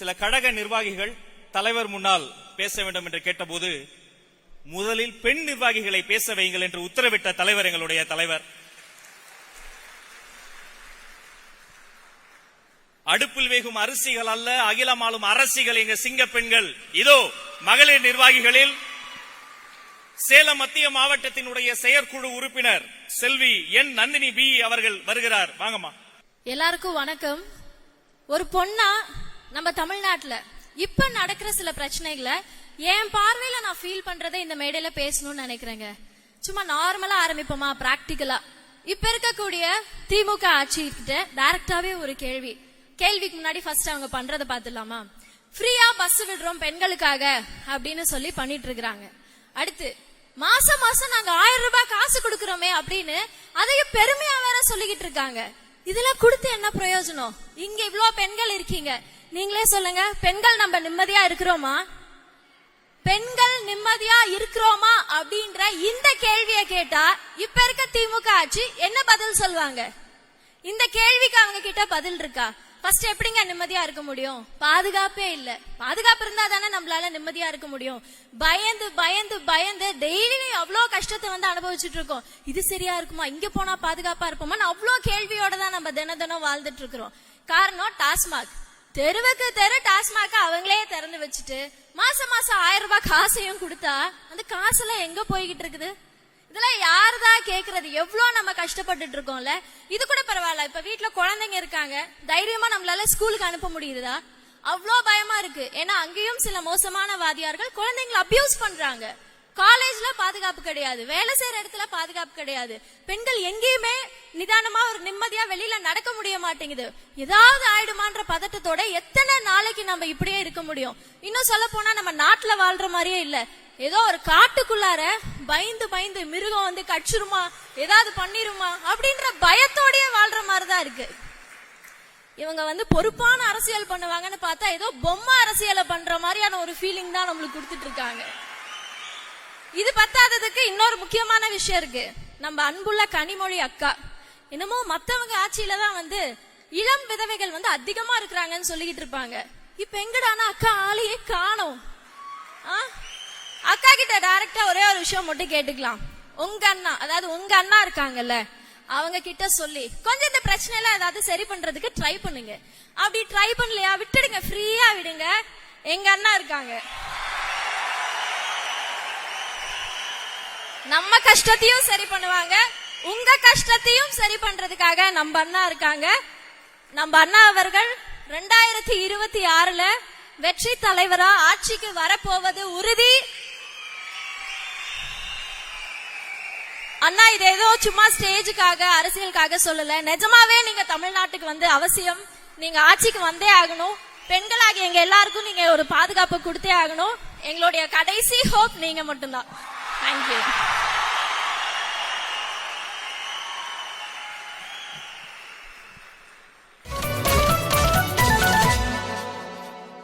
சில கழக நிர்வாகிகள் தலைவர் முன்னால் பேச வேண்டும் என்று கேட்டபோது முதலில் பெண் நிர்வாகிகளை பேச வையுங்கள் என்று உத்தரவிட்ட தலைவர் எங்களுடைய தலைவர். அடுப்பில் வேகும் அரிசிகள் அல்ல அகிலமாலும் அரசிகள் எங்க சிங்க பெண்கள். இதோ மகளிர் நிர்வாகிகளில் சேலம் மத்திய மாவட்டத்தினுடைய செயற்குழு உறுப்பினர் செல்வி என் நந்தினி பி அவர்கள் வருகிறார். வாங்கம்மா. எல்லாருக்கும் வணக்கம். ஒரு பொண்ணா நம்ம தமிழ்நாட்டுல இப்ப நடக்கிற சில பிரச்சனைகளை என் பார்வையில நான் ஃபீல் பண்றதை இந்த மேடையில பேசணும்னு நினைக்கிறேங்க. சும்மா நார்மலா ஆரம்பிப்போமா பிராக்டிக்கலா இப்ப இருக்கக்கூடிய திமுக ஆட்சி கிட்ட டைரக்டாவே ஒரு கேள்வி. கேள்விக்கு முன்னாடி ஃபர்ஸ்ட் அவங்க பண்றதை பார்த்துடலாமா? ஃப்ரீயா பஸ் விடுறோம் பெண்களுக்காக அப்படின்னு சொல்லி பண்ணிட்டு இருக்கிறாங்க. அடுத்து மாசம் மாசம் நாங்க ஆயிரம் ரூபாய் காசு கொடுக்கறோமே அப்படின்னு அதையும் பெருமையா வேற சொல்லிக்கிட்டு இருக்காங்க. இதெல்லாம் கொடுத்து என்ன பிரயோஜனம்? இங்க இவ்வளவு பெண்கள் இருக்கீங்க. நீங்களே சொல்லுங்க பெண்கள் நம்ம நிம்மதியா இருக்கிறோமா? பெண்கள் நிம்மதியா இருக்கிறோமா அப்படின்ற இந்த கேள்வியை கேட்டா இப்ப இருக்க திமுக ஆட்சி என்ன பதில் சொல்லுவாங்க? இந்த கேள்விக்கு அவங்க கிட்ட பதில் இருக்கா? ஃபர்ஸ்ட் எப்படிங்க நிம்மதியா இருக்க முடியும்? பாதுகாப்பே இல்ல. பாதுகாப்பு இருந்தா தானே நம்மளால நிம்மதியா இருக்க முடியும். பயந்து பயந்து பயந்து டெய்லி அவ்வளோ கஷ்டத்தை வந்து அனுபவிச்சுட்டு இருக்கோம். இது சரியா இருக்குமா? இங்க போனா பாதுகாப்பா இருப்போமா? அவ்வளோ கேள்வியோட தான் நம்ம தின தினம் வாழ்ந்துட்டு இருக்கிறோம். காரணம் டாஸ்மாக். தெருவுக்கு தெரு டாஸ்மாக அவங்களே திறந்து வச்சுட்டு மாசம் மாசம் ஆயிரம் ரூபாய் காசையும் கொடுத்தா அந்த காசெல்லாம் எங்க போய்கிட்டு இருக்குது? இதெல்லாம் யாருதான் கேக்குறது? எவ்வளவு நம்ம கஷ்டப்பட்டுட்டு இருக்கோம்ல இது கூட பரவாயில்ல. இப்ப வீட்டுல குழந்தைங்க இருக்காங்க. தைரியமா நம்மளால ஸ்கூலுக்கு அனுப்ப முடியுதா? அவ்வளோ பயமா இருக்கு. ஏன்னா அங்கேயும் சில மோசமான வாதியார்கள் குழந்தைங்களை அபியூஸ் பண்றாங்க. காலேஜ்ல பாதுகாப்பு கிடையாது. வேலை செய்யற இடத்துல பாதுகாப்பு கிடையாது. பெண்கள் எங்கேயுமே நிதானமா ஒரு நிம்மதியா வெளியில நடக்க முடிய மாட்டேங்குது. ஏதாவது ஆயிடுமான்ற பதட்டத்தோட எத்தனை நாளைக்கு நம்ம இப்படியே இருக்க முடியும்? இன்னும் சொல்ல போனா நம்ம நாட்டுல வாழ்ற மாதிரியே இல்ல. ஏதோ ஒரு காட்டுக்குள்ளார பயந்து பயந்து மிருகம் வந்து கடிச்சிருமா? ஏதாவது பண்ணிருமா? அப்படின்ற பயத்தோடயே வாழ்ற மாதிரிதான் இருக்கு. இவங்க வந்து பொறுப்பான அரசியல் பண்ணுவாங்கன்னு பார்த்தா ஏதோ பொம்மை அரசியலை பண்ற மாதிரியான ஒரு ஃபீலிங் தான் நம்மளுக்கு கொடுத்துட்டு இருக்காங்க. இது பத்தாததுக்கு இன்னொரு முக்கியமான விஷயம் இருக்கு. நம்ம அன்புள்ள கனிமொழி அக்கா. என்னமோ மத்தவங்க ஆட்சியில தான் வந்து இளம் விதவைகள் வந்து அதிகமா இருக்கிறாங்கன்னு சொல்லிக்கிட்டு இருப்பாங்க. இப்ப எங்கடானா அக்கா ஆளையே காணோம். அக்கா கிட்ட டைரக்டா ஒரே ஒரு விஷயம் மட்டும் கேட்டுக்கலாம். உங்க அண்ணா அதாவது உங்க அண்ணா இருக்காங்கல்ல அவங்க கிட்ட சொல்லி கொஞ்சம் இந்த பிரச்சனை எல்லாம் ஏதாவது சரி பண்றதுக்கு ட்ரை பண்ணுங்க. அப்படி ட்ரை பண்ணலையா விட்டுடுங்க ஃப்ரீயா விடுங்க. எங்க அண்ணா இருக்காங்க. நம்ம கஷ்டத்தையும் சரி பண்ணுவாங்க. உங்க கஷ்டத்தையும் சரி பண்றதுக்காக நம்ம அண்ணா இருக்காங்க. நம்ம அண்ணா அவர்கள் ரெண்டாயிரத்தி இருபத்தி ஆறுல வெற்றி தலைவரா ஆட்சிக்கு வரப்போவது உறுதி. அண்ணா இது ஏதோ சும்மா ஸ்டேஜுக்காக அரசியலுக்காக சொல்லல. நிஜமாவே நீங்க தமிழ்நாட்டுக்கு வந்து அவசியம். நீங்க ஆட்சிக்கு வந்தே ஆகணும். பெண்களாக எங்க எல்லாருக்கும் நீங்க ஒரு பாதுகாப்பு கொடுத்தே ஆகணும். எங்களுடைய கடைசி ஹோப் நீங்க மட்டும்தான். தேங்க்யூ